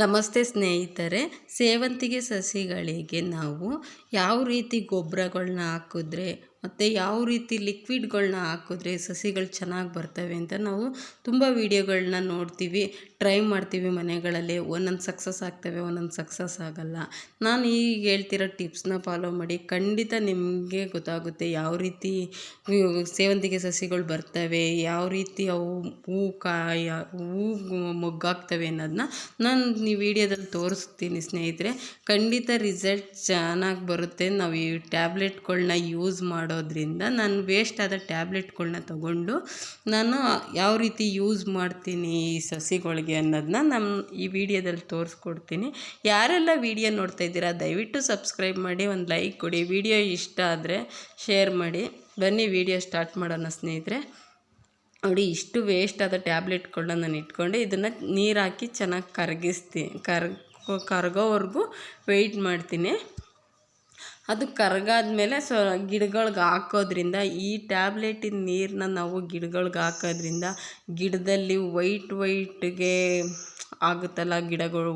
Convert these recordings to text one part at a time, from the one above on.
ನಮಸ್ತೆ ಸ್ನೇಹಿತರೆ ಸೇವಂತಿಗೆ ಸಸಿಗಳಿಗೆ ನಾವು ಯಾವ ರೀತಿ ಗೊಬ್ಬರಗಳ್ನ ಹಾಕಿದ್ರೆ ಮತ್ತು ಯಾವ ರೀತಿ ಲಿಕ್ವಿಡ್ಗಳನ್ನ ಹಾಕಿದ್ರೆ ಸಸಿಗಳು ಚೆನ್ನಾಗಿ ಬರ್ತವೆ ಅಂತ ನಾವು ತುಂಬ ವೀಡಿಯೋಗಳನ್ನ ನೋಡ್ತೀವಿ. ಟ್ರೈ ಮಾಡ್ತೀವಿ ಮನೆಗಳಲ್ಲಿ. ಒಂದೊಂದು ಸಕ್ಸಸ್ ಆಗ್ತವೆ, ಒಂದೊಂದು ಸಕ್ಸಸ್ ಆಗೋಲ್ಲ. ನಾನು ಈಗ ಹೇಳ್ತಿರೋ ಟಿಪ್ಸ್ನ ಫಾಲೋ ಮಾಡಿ. ಖಂಡಿತ ನಿಮಗೆ ಗೊತ್ತಾಗುತ್ತೆ ಯಾವ ರೀತಿ ಸೇವಂತಿಗೆ ಸಸಿಗಳು ಬರ್ತವೆ, ಯಾವ ರೀತಿ ಅವು ಹೂ ಕಾಯ, ಹೂ ಮೊಗ್ಗಾಗ್ತವೆ ಅನ್ನೋದನ್ನ ನಾನು ಈ ವಿಡಿಯೋದಲ್ಲಿ ತೋರಿಸ್ತೀನಿ ಸ್ನೇಹಿತರೆ. ಖಂಡಿತ ರಿಸಲ್ಟ್ ಚೆನ್ನಾಗಿ ಬರುತ್ತೆ. ನಾವು ಈ ಟ್ಯಾಬ್ಲೆಟ್ಗಳನ್ನ ಯೂಸ್ ಮಾಡಿ ಮಾಡೋದ್ರಿಂದ ನಾನು ವೇಸ್ಟ್ ಆದ ಟ್ಯಾಬ್ಲೆಟ್ಗಳನ್ನ ತಗೊಂಡು ನಾನು ಯಾವ ರೀತಿ ಯೂಸ್ ಮಾಡ್ತೀನಿ ಈ ಸಸಿಗಳಿಗೆ ಅನ್ನೋದನ್ನ ನಮ್ಮ ಈ ವಿಡಿಯೋದಲ್ಲಿ ತೋರಿಸ್ಕೊಡ್ತೀನಿ. ಯಾರೆಲ್ಲ ವಿಡಿಯೋ ನೋಡ್ತಾ ಇದ್ದೀರಾ, ದಯವಿಟ್ಟು ಸಬ್ಸ್ಕ್ರೈಬ್ ಮಾಡಿ, ಒಂದು ಲೈಕ್ ಕೊಡಿ. ವಿಡಿಯೋ ಇಷ್ಟ ಆದರೆ ಶೇರ್ ಮಾಡಿ. ಬನ್ನಿ, ವಿಡಿಯೋ ಸ್ಟಾರ್ಟ್ ಮಾಡೋಣ ಸ್ನೇಹಿತರೆ. ನೋಡಿ, ಇಷ್ಟು ವೇಸ್ಟ್ ಆದ ಟ್ಯಾಬ್ಲೆಟ್ಗಳನ್ನ ನಾನು ಇಟ್ಕೊಂಡು. ಇದನ್ನು ನೀರು ಹಾಕಿ ಚೆನ್ನಾಗಿ ಕರಗಿಸ್ತೀನಿ ಕರ್ ಕರಗೋವರೆಗೂ ವೆಯ್ಟ್ ಮಾಡ್ತೀನಿ. ಅದು ಕರಗಾದ್ಮೇಲೆ ಸೊ ಗಿಡಗಳ್ಗೆ ಹಾಕೋದ್ರಿಂದ ಈ ಟ್ಯಾಬ್ಲೆಟಿನ ನೀರನ್ನ ನಾವು ಗಿಡಗಳ್ಗೆ ಹಾಕೋದ್ರಿಂದ ಗಿಡದಲ್ಲಿ ವೈಟ್ ವೈಟ್ಗೆ ಆಗುತ್ತಲ್ಲ ಗಿಡಗಳು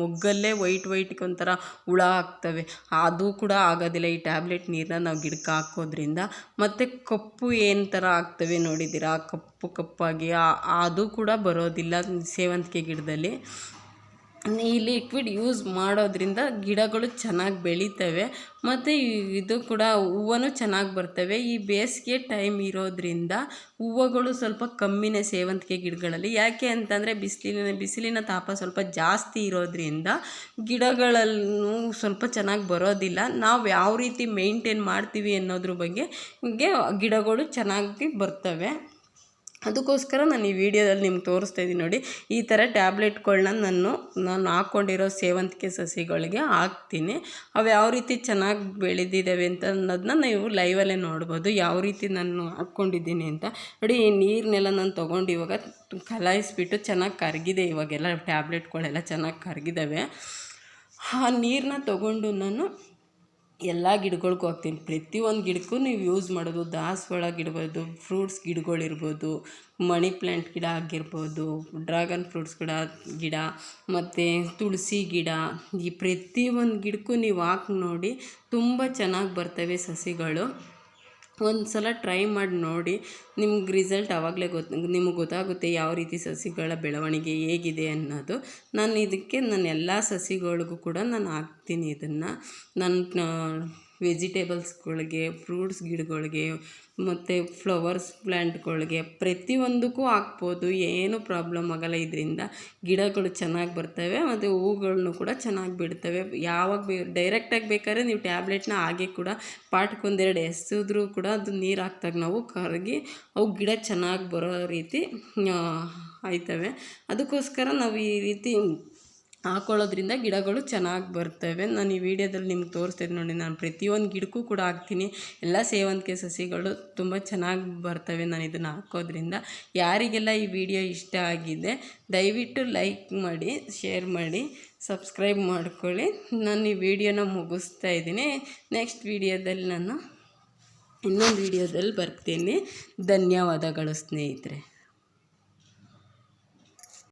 ಮೊಗ್ಗಲ್ಲೇ ವೈಟ್ ವೈಟ್ಗೆ ಒಂಥರ ಹುಳ ಆಗ್ತವೆ. ಅದು ಕೂಡ ಆಗೋದಿಲ್ಲ ಈ ಟ್ಯಾಬ್ಲೆಟ್ ನೀರನ್ನ ನಾವು ಗಿಡಕ್ಕೆ ಹಾಕೋದ್ರಿಂದ. ಮತ್ತು ಕಪ್ಪು ಏನು ಥರ ಆಗ್ತವೆ ನೋಡಿದ್ದೀರಾ? ಕಪ್ಪು ಕಪ್ಪಾಗಿ ಅದು ಕೂಡ ಬರೋದಿಲ್ಲ ಸೇವಂತಿಗೆ ಗಿಡದಲ್ಲಿ. ಈ ಲಿಕ್ವಿಡ್ ಯೂಸ್ ಮಾಡೋದ್ರಿಂದ ಗಿಡಗಳು ಚೆನ್ನಾಗಿ ಬೆಳೀತವೆ ಮತ್ತು ಇದು ಕೂಡ ಹೂವನು ಚೆನ್ನಾಗಿ ಬರ್ತವೆ. ಈ ಬೇಸಿಗೆ ಟೈಮ್ ಇರೋದ್ರಿಂದ ಹೂವುಗಳು ಸ್ವಲ್ಪ ಕಮ್ಮಿನೇ ಸೇವಂತಿಗೆ ಗಿಡಗಳಲ್ಲಿ. ಯಾಕೆ ಅಂತಂದರೆ ಬಿಸಿಲಿನ ಬಿಸಿಲಿನ ತಾಪ ಸ್ವಲ್ಪ ಜಾಸ್ತಿ ಇರೋದ್ರಿಂದ ಗಿಡಗಳಲ್ಲೂ ಸ್ವಲ್ಪ ಚೆನ್ನಾಗಿ ಬರೋದಿಲ್ಲ. ನಾವು ಯಾವ ರೀತಿ ಮೇಂಟೈನ್ ಮಾಡ್ತೀವಿ ಅನ್ನೋದ್ರ ಬಗ್ಗೆ ಗಿಡಗಳು ಚೆನ್ನಾಗಿ ಬರ್ತವೆ. ಅದಕ್ಕೋಸ್ಕರ ನಾನು ಈ ವಿಡಿಯೋದಲ್ಲಿ ನಿಮ್ಗೆ ತೋರಿಸ್ತಾ ಇದ್ದೀನಿ ನೋಡಿ, ಈ ಥರ ಟ್ಯಾಬ್ಲೆಟ್ಗಳನ್ನ ನಾನು ನಾನು ಹಾಕ್ಕೊಂಡಿರೋ ಸೇವಂತಿಗೆ ಸಸಿಗಳಿಗೆ ಹಾಕ್ತೀನಿ. ಅವು ಯಾವ ರೀತಿ ಚೆನ್ನಾಗಿ ಬೆಳೆದಿದ್ದಾವೆ ಅಂತ ಅನ್ನೋದನ್ನ ನೀವು ಲೈವಲ್ಲೇ ನೋಡ್ಬೋದು. ಯಾವ ರೀತಿ ನಾನು ಹಾಕ್ಕೊಂಡಿದ್ದೀನಿ ಅಂತ. ನೋಡಿ, ಈ ನೀರನ್ನೆಲ್ಲ ನಾನು ತೊಗೊಂಡು ಇವಾಗ ಕಲಾಯಿಸ್ಬಿಟ್ಟು ಚೆನ್ನಾಗಿ ಕರಗಿದೆ ಇವಾಗೆಲ್ಲ ಟ್ಯಾಬ್ಲೆಟ್ಗಳೆಲ್ಲ ಚೆನ್ನಾಗಿ ಕರಗಿದ್ದಾವೆ. ಆ ನೀರನ್ನ ತೊಗೊಂಡು ನಾನು ಎಲ್ಲ ಗಿಡಗಳ್ಗೂ ಹಾಕ್ತೀನಿ. ಪ್ರತಿಯೊಂದು ಗಿಡಕ್ಕೂ ನೀವು ಯೂಸ್ ಮಾಡೋದು ದಾಸವಾಳ ಗಿಡ್ಬೋದು ಫ್ರೂಟ್ಸ್ ಗಿಡಗಳಿರ್ಬೋದು ಮಣಿ ಪ್ಲ್ಯಾಂಟ್ ಗಿಡ ಆಗಿರ್ಬೋದು ಡ್ರ್ಯಾಗನ್ ಫ್ರೂಟ್ಸ್ ಗಿಡ ಗಿಡ ಮತ್ತು ತುಳಸಿ ಗಿಡ ಈ ಪ್ರತಿಯೊಂದು ಗಿಡಕ್ಕೂ ನೀವು ಹಾಕಿ ನೋಡಿ ತುಂಬ ಚೆನ್ನಾಗಿ ಬರ್ತವೆ ಸಸಿಗಳು. ಒಂದು ಸಲ ಟ್ರೈ ಮಾಡಿ ನೋಡಿ, ನಿಮ್ಗೆ ರಿಸಲ್ಟ್ ಆವಾಗಲೇ ಗೊತ್ತು ನಿಮಗೆ ಗೊತ್ತಾಗುತ್ತೆ ಯಾವ ರೀತಿ ಸಸಿಗಳ ಬೆಳವಣಿಗೆ ಹೇಗಿದೆ ಅನ್ನೋದು. ನಾನು ಇದಕ್ಕೆ ನನ್ನ ಎಲ್ಲ ಸಸಿಗಳಿಗೂ ಕೂಡ ನಾನು ಹಾಕ್ತೀನಿ ಇದನ್ನು. ನನ್ನ ವೆಜಿಟೇಬಲ್ಸ್ಗಳಿಗೆ, ಫ್ರೂಟ್ಸ್ ಗಿಡಗಳಿಗೆ, ಮತ್ತು ಫ್ಲವರ್ಸ್ ಪ್ಲ್ಯಾಂಟ್ಗಳಿಗೆ ಪ್ರತಿಯೊಂದಕ್ಕೂ ಹಾಕ್ಬೋದು. ಏನೂ ಪ್ರಾಬ್ಲಮ್ ಆಗೋಲ್ಲ. ಇದರಿಂದ ಗಿಡಗಳು ಚೆನ್ನಾಗಿ ಬರ್ತವೆ, ಮತ್ತು ಹೂಗಳನ್ನು ಕೂಡ ಚೆನ್ನಾಗಿ ಬಿಡ್ತವೆ. ಯಾವಾಗ ಬೇ ಡೈರೆಕ್ಟಾಗಿ ಬೇಕಾದ್ರೆ ನೀವು ಟ್ಯಾಬ್ಲೆಟ್ನ ಹಾಗೆ ಕೂಡ ಪಾಟ್ಕೊಂದೆರಡು ಎಸೆದ್ರೂ ಕೂಡ ಅದು ನೀರು ಹಾಕ್ದಾಗ ನಾವು ಕರಗಿ ಅವು ಗಿಡ ಚೆನ್ನಾಗಿ ಬರೋ ರೀತಿ ಆಯ್ತವೆ ಅದಕ್ಕೋಸ್ಕರ ನಾವು ಈ ರೀತಿ ಹಾಕೊಳ್ಳೋದ್ರಿಂದ ಗಿಡಗಳು ಚೆನ್ನಾಗಿ ಬರ್ತವೆ. ನಾನು ಈ ವಿಡಿಯೋದಲ್ಲಿ ನಿಮ್ಗೆ ತೋರಿಸ್ತಿದ್ದೆ ನೋಡಿ, ನಾನು ಪ್ರತಿಯೊಂದು ಗಿಡಕ್ಕೂ ಕೂಡ ಹಾಕ್ತೀನಿ. ಎಲ್ಲ ಸೇವಂತಿಗೆ ಸಸಿಗಳು ತುಂಬ ಚೆನ್ನಾಗಿ ಬರ್ತವೆ ನಾನು ಇದನ್ನು ಹಾಕೋದ್ರಿಂದ. ಯಾರಿಗೆಲ್ಲ ಈ ವಿಡಿಯೋ ಇಷ್ಟ ಆಗಿದೆ, ದಯವಿಟ್ಟು ಲೈಕ್ ಮಾಡಿ, ಶೇರ್ ಮಾಡಿ, ಸಬ್ಸ್ಕ್ರೈಬ್ ಮಾಡ್ಕೊಳ್ಳಿ. ನಾನು ಈ ವಿಡಿಯೋನ ಮುಗಿಸ್ತಾ ಇದ್ದೀನಿ. ನೆಕ್ಸ್ಟ್ ವಿಡಿಯೋದಲ್ಲಿ ನಾನು ಇನ್ನೊಂದು ವಿಡಿಯೋದಲ್ಲಿ ಬರ್ತೀನಿ. ಧನ್ಯವಾದಗಳು ಸ್ನೇಹಿತರೆ.